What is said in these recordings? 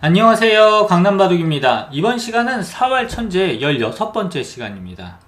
안녕하세요. 강남바둑입니다. 이번 시간은 4월 천재 16번째 시간입니다.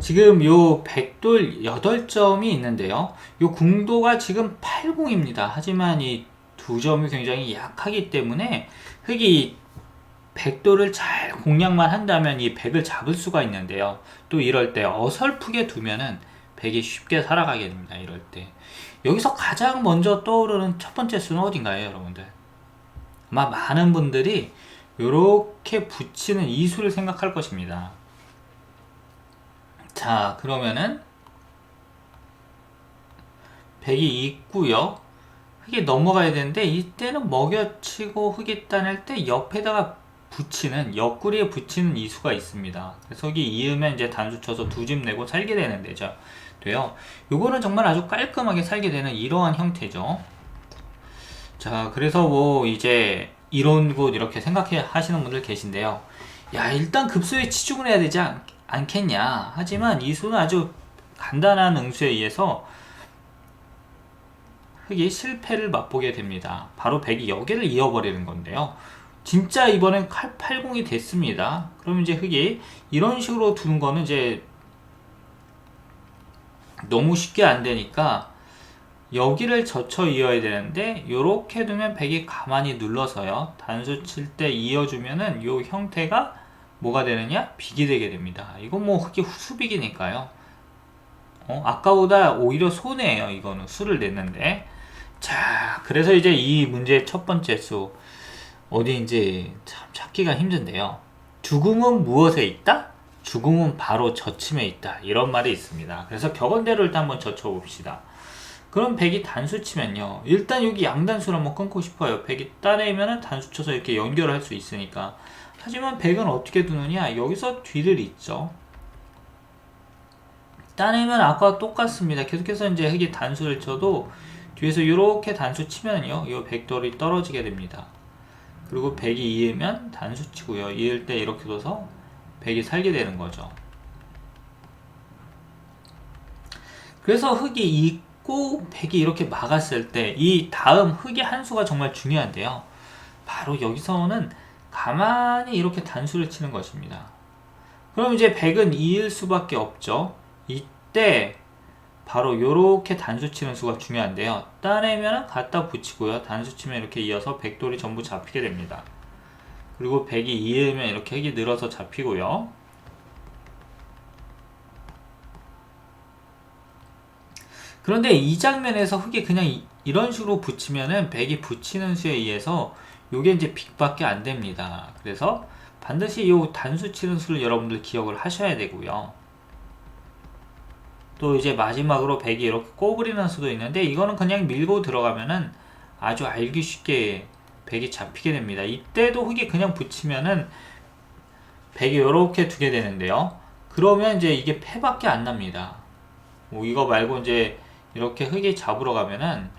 지금 요 백돌 8점이 있는데요. 요 궁도가 지금 80입니다. 하지만 이 두 점이 굉장히 약하기 때문에 흑이 백돌을 잘 공략만 한다면 이 백을 잡을 수가 있는데요. 또 이럴 때 어설프게 두면은 백이 쉽게 살아가게 됩니다. 이럴 때. 여기서 가장 먼저 떠오르는 첫 번째 수는 어딘가요, 여러분들? 많은 분들이 이렇게 붙이는 이 수를 생각할 것입니다. 자, 그러면은 백이 있고요. 흑이 넘어가야 되는데 이때는 먹여치고 흑이 따낼 때 옆에다가 붙이는 옆구리에 붙이는 이수가 있습니다. 그래서 여기 이으면 이제 단수 쳐서 두 집 내고 살게 되는 데죠. 돼요. 요거는 정말 아주 깔끔하게 살게 되는 이러한 형태죠. 자, 그래서 뭐 이제 이런 곳 이렇게 생각해 하시는 분들 계신데요. 야, 일단 급소에 치중을 해야 되지 않, 않겠냐. 하지만 이 수는 아주 간단한 응수에 의해서 흑이 실패를 맛보게 됩니다. 바로 백이 여기를 이어버리는 건데요. 진짜 이번엔 칼 80이 됐습니다. 그럼 이제 흑이 이런 식으로 두는 거는 이제 너무 쉽게 안 되니까 여기를 젖혀 이어야 되는데 이렇게 두면 백이 가만히 눌러서요. 단수 칠 때 이어주면은 이 형태가 뭐가 되느냐? 빅이 되게 됩니다. 이건 뭐 흑이 수빅이니까요. 어, 아까보다 오히려 손해예요 이거는. 수를 냈는데. 자 그래서 이제 이 문제의 첫 번째 수. 어디인지 참 찾기가 힘든데요. 죽음은 무엇에 있다? 죽음은 바로 젖힘에 있다. 이런 말이 있습니다. 그래서 격언대로 일단 한번 젖혀 봅시다 그럼 100이 단수 치면요. 일단 여기 양단수를 한번 끊고 싶어요. 100이 따내면은 단수 쳐서 이렇게 연결을 할 수 있으니까. 하지만 100은 어떻게 두느냐? 여기서 뒤를 잇죠. 따내면 아까와 똑같습니다. 계속해서 이제 흑이 단수를 쳐도 뒤에서 이렇게 단수 치면요. 이 백돌이 떨어지게 됩니다. 그리고 100이 이으면 단수 치고요. 이을 때 이렇게 둬서 100이 살게 되는 거죠. 그래서 흑이 이꼭 백이 이렇게 막았을 때 이 다음 흑의 한 수가 정말 중요한데요. 바로 여기서는 가만히 이렇게 단수를 치는 것입니다. 그럼 이제 백은 2일 수밖에 없죠. 이때 바로 이렇게 단수 치는 수가 중요한데요. 따내면 갖다 붙이고요. 단수 치면 이렇게 이어서 백돌이 전부 잡히게 됩니다. 그리고 백이 이으면 이렇게 흑이 늘어서 잡히고요. 그런데 이 장면에서 흑이 그냥 이, 런 식으로 붙이면은 백이 붙이는 수에 의해서 요게 이제 빅밖에 안 됩니다. 그래서 반드시 요 단수 치는 수를 여러분들 기억을 하셔야 되고요. 또 이제 마지막으로 백이 이렇게 꼬부리는 수도 있는데 이거는 그냥 밀고 들어가면은 아주 알기 쉽게 백이 잡히게 됩니다. 이때도 흑이 그냥 붙이면은 백이 이렇게 두게 되는데요. 그러면 이제 이게 패밖에 안 납니다. 뭐 이거 말고 이제 이렇게 흙이 잡으러 가면은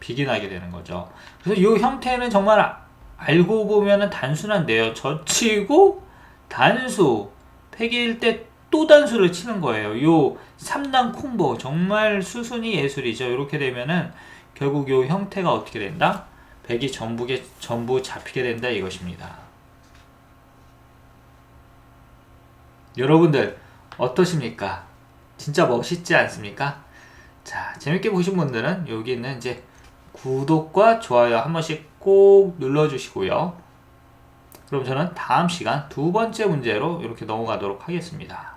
빅이 나게 되는 거죠. 그래서 이 형태는 정말 알고 보면은 단순한데요. 젖히고 단수 폐기일 때 또 단수를 치는 거예요. 요 3단 콤보 정말 수순이 예술이죠. 이렇게 되면은 결국 요 형태가 어떻게 된다? 백이 전부게 전부 잡히게 된다 이것입니다. 여러분들 어떠십니까? 진짜 멋있지 않습니까? 자, 재밌게 보신 분들은 여기 있는 이제 구독과 좋아요 한 번씩 꼭 눌러주시고요. 그럼 저는 다음 시간 두 번째 문제로 이렇게 넘어가도록 하겠습니다.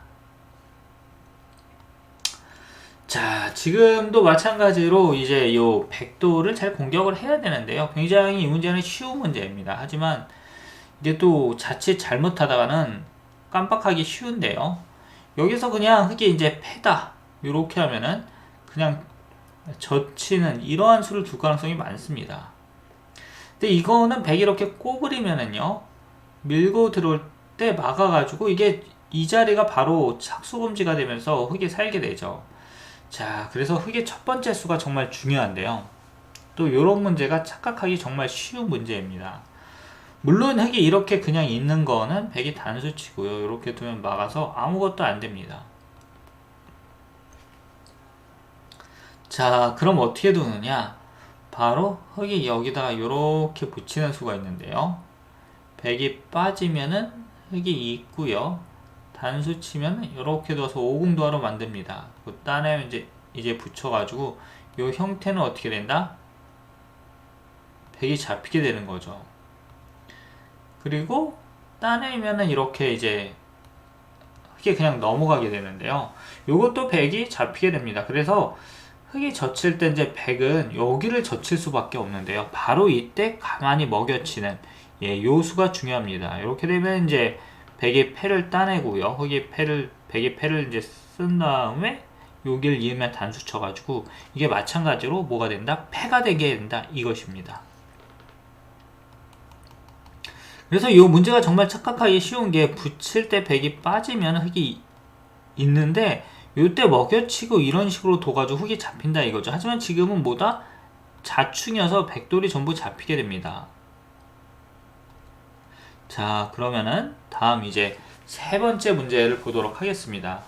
자, 지금도 마찬가지로 이제 요 백도를 잘 공격을 해야 되는데요. 굉장히 이 문제는 쉬운 문제입니다. 하지만 이게 또 자칫 잘못하다가는 깜빡하기 쉬운데요. 여기서 그냥 흑이 이제 패다. 이렇게 하면은 그냥 젖히는 이러한 수를 둘 가능성이 많습니다. 근데 이거는 100 이렇게 꼬부리면은요, 밀고 들어올 때 막아가지고 이게 이 자리가 바로 착수금지가 되면서 흙이 살게 되죠. 자, 그래서 흙의 첫 번째 수가 정말 중요한데요. 또 이런 문제가 착각하기 정말 쉬운 문제입니다. 물론 흙이 이렇게 그냥 있는 거는 100이 단수치고요. 이렇게 두면 막아서 아무것도 안 됩니다. 자, 그럼 어떻게 두느냐? 바로 흙이 여기다가 이렇게 붙이는 수가 있는데요. 백이 빠지면은 흙이 있고요. 단수 치면 이렇게 둬서 오공도화로 만듭니다. 그 딴에 이제 이제 붙여가지고 이 형태는 어떻게 된다? 백이 잡히게 되는 거죠. 그리고 따내면은 이렇게 이제 흙이 그냥 넘어가게 되는데요. 이것도 백이 잡히게 됩니다. 그래서 흙이 젖힐 때 이제 백은 여기를 젖힐 수밖에 없는데요. 바로 이때 가만히 먹여치는 예, 요 수가 중요합니다. 이렇게 되면 이제 백의 패를 따내고요. 흙이 패를 백의 패를 이제 쓴 다음에 여기를 이으면 단수 쳐가지고 이게 마찬가지로 뭐가 된다? 패가 되게 된다 이것입니다. 그래서 이 문제가 정말 착각하기 쉬운 게 붙일 때 백이 빠지면 흙이 있는데 이때 먹여치고 이런 식으로 둬가지고 흙이 잡힌다 이거죠. 하지만 지금은 뭐다? 자충이어서 백돌이 전부 잡히게 됩니다. 자 그러면은 다음 이제 세 번째 문제를 보도록 하겠습니다.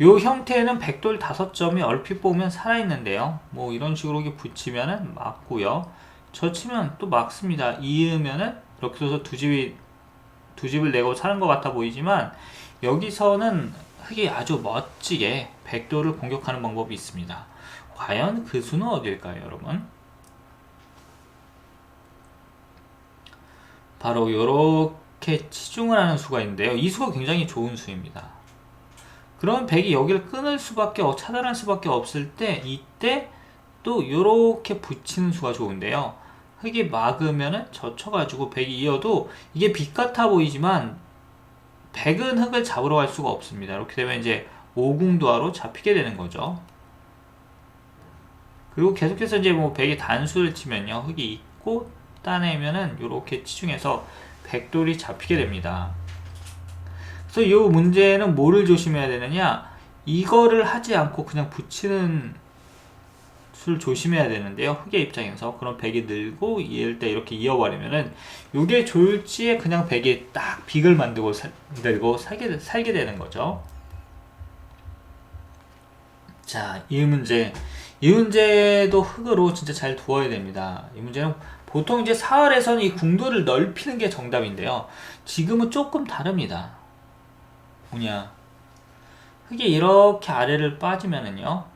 요 형태는 백돌 다섯 점이 얼핏 보면 살아있는데요. 뭐 이런 식으로 이렇게 붙이면은 맞고요. 젖히면 또 막습니다. 이으면은 이렇게 둬서 두 집이 두 집을 내고 사는 것 같아 보이지만 여기서는 흙이 아주 멋지게 백도를 공격하는 방법이 있습니다. 과연 그 수는 어딜까요, 여러분? 바로 이렇게 치중을 하는 수가 있는데요. 이 수가 굉장히 좋은 수입니다. 그러면 백이 여기를 끊을 수밖에 차단할 수밖에 없을 때 이때 또 이렇게 붙이는 수가 좋은데요. 흙이 막으면은 젖혀가지고 백이 이어도 이게 빛 같아 보이지만 백은 흙을 잡으러 갈 수가 없습니다. 이렇게 되면 이제 오궁도하로 잡히게 되는 거죠. 그리고 계속해서 이제 뭐 백이 단수를 치면요. 흙이 있고 따내면은 이렇게 치중해서 백돌이 잡히게 됩니다. 그래서 이 문제는 뭐를 조심해야 되느냐? 이거를 하지 않고 그냥 붙이는 술 조심해야 되는데요. 흑의 입장에서 그럼 백이 늘고 이을 때 이렇게 이어버리면은 이게 좋을지에 그냥 백이 딱 빅을 만들고 살, 들고 살게, 살게 되는 거죠. 자, 이 문제. 이 문제도 흙으로 진짜 잘 두어야 됩니다. 이 문제는 보통 이제 사활에서는 이 궁도를 넓히는 게 정답인데요. 지금은 조금 다릅니다. 뭐냐. 흙이 이렇게 아래를 빠지면은요.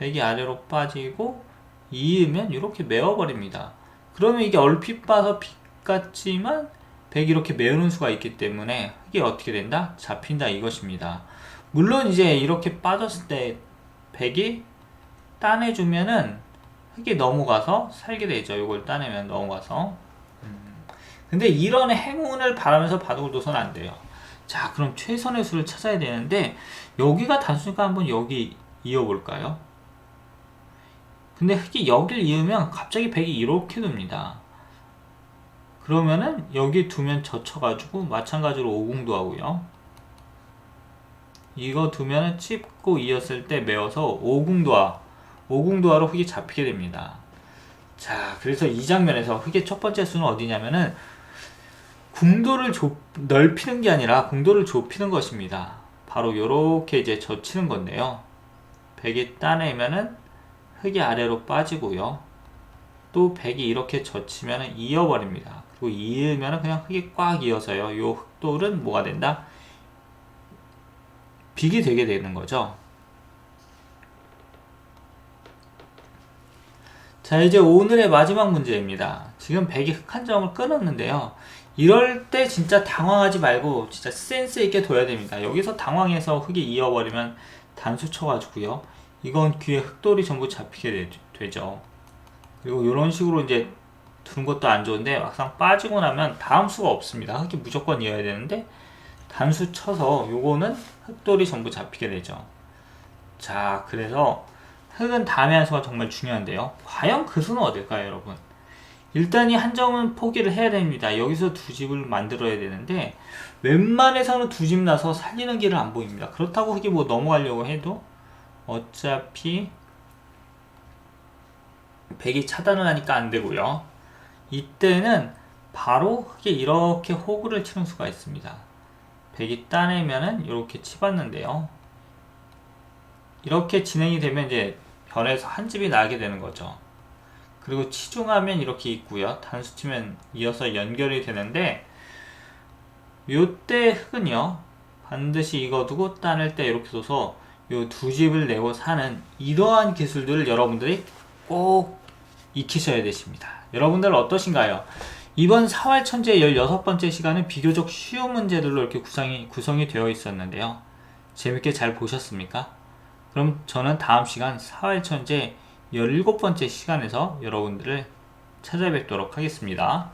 백이 아래로 빠지고 이으면 이렇게 메워버립니다. 그러면 이게 얼핏 봐서 빛 같지만 백이 이렇게 메우는 수가 있기 때문에 흙이 어떻게 된다? 잡힌다 이것입니다. 물론 이제 이렇게 빠졌을 때 백이 따내주면은 흙이 넘어가서 살게 되죠. 이걸 따내면 넘어가서. 음. 근데 이런 행운을 바라면서 바둑을 둬서는 안 돼요. 자, 그럼 최선의 수를 찾아야 되는데 여기가 단수니까 한번 여기 이어볼까요? 근데 흙이 여기를 이으면 갑자기 백이 이렇게 됩니다. 그러면은 여기 두면 젖혀가지고 마찬가지로 오궁도 하고요. 이거 두면은 찝고 이었을 때 메워서 오궁도화, 오궁도화로 흙이 잡히게 됩니다. 자, 그래서 이 장면에서 흙의 첫 번째 수는 어디냐면은 궁도를 좁, 넓히는 게 아니라 궁도를 좁히는 것입니다. 바로 이렇게 이제 젖히는 건데요. 백이 따내면은 흙이 아래로 빠지고요. 또 백이 이렇게 젖히면 이어버립니다. 그리고 이으면 그냥 흙이 꽉 이어서요. 이 흙돌은 뭐가 된다? 빅이 되게 되는 거죠. 자 이제 오늘의 마지막 문제입니다. 지금 백이 흙 한 점을 끊었는데요. 이럴 때 진짜 당황하지 말고 진짜 센스 있게 둬야 됩니다. 여기서 당황해서 흙이 이어버리면 단수 쳐가지고요. 이건 귀에 흙돌이 전부 잡히게 되, 죠 그리고 이런 식으로 이제 두는 것도 안 좋은데 막상 빠지고 나면 다음 수가 없습니다. 흙이 무조건 이어야 되는데 단수 쳐서 요거는 흙돌이 전부 잡히게 되죠. 자, 그래서 흙은 다음에 한 수가 정말 중요한데요. 과연 그 수는 어딜까요, 여러분? 일단 이 한 점은 포기를 해야 됩니다. 여기서 두 집을 만들어야 되는데 웬만해서는 두 집 나서 살리는 길을 안 보입니다. 그렇다고 흙이 뭐 넘어가려고 해도 어차피 백이 차단을 하니까 안 되고요. 이때는 바로 흙에 이렇게 호구를 치는 수가 있습니다. 백이 따내면은 이렇게 치봤는데요. 이렇게 진행이 되면 이제 변에서 한 집이 나게 되는 거죠. 그리고 치중하면 이렇게 있고요. 단수 치면 이어서 연결이 되는데 요때 흙은요 반드시 이거 두고 따낼 때 이렇게 둬서 요 두 집을 내고 사는 이러한 기술들을 여러분들이 꼭 익히셔야 되십니다. 여러분들 어떠신가요? 이번 4월 천재 16번째 시간은 비교적 쉬운 문제들로 이렇게 구성이, 구성이 되어 있었는데요. 재밌게 잘 보셨습니까? 그럼 저는 다음 시간 4월 천재 17번째 시간에서 여러분들을 찾아뵙도록 하겠습니다.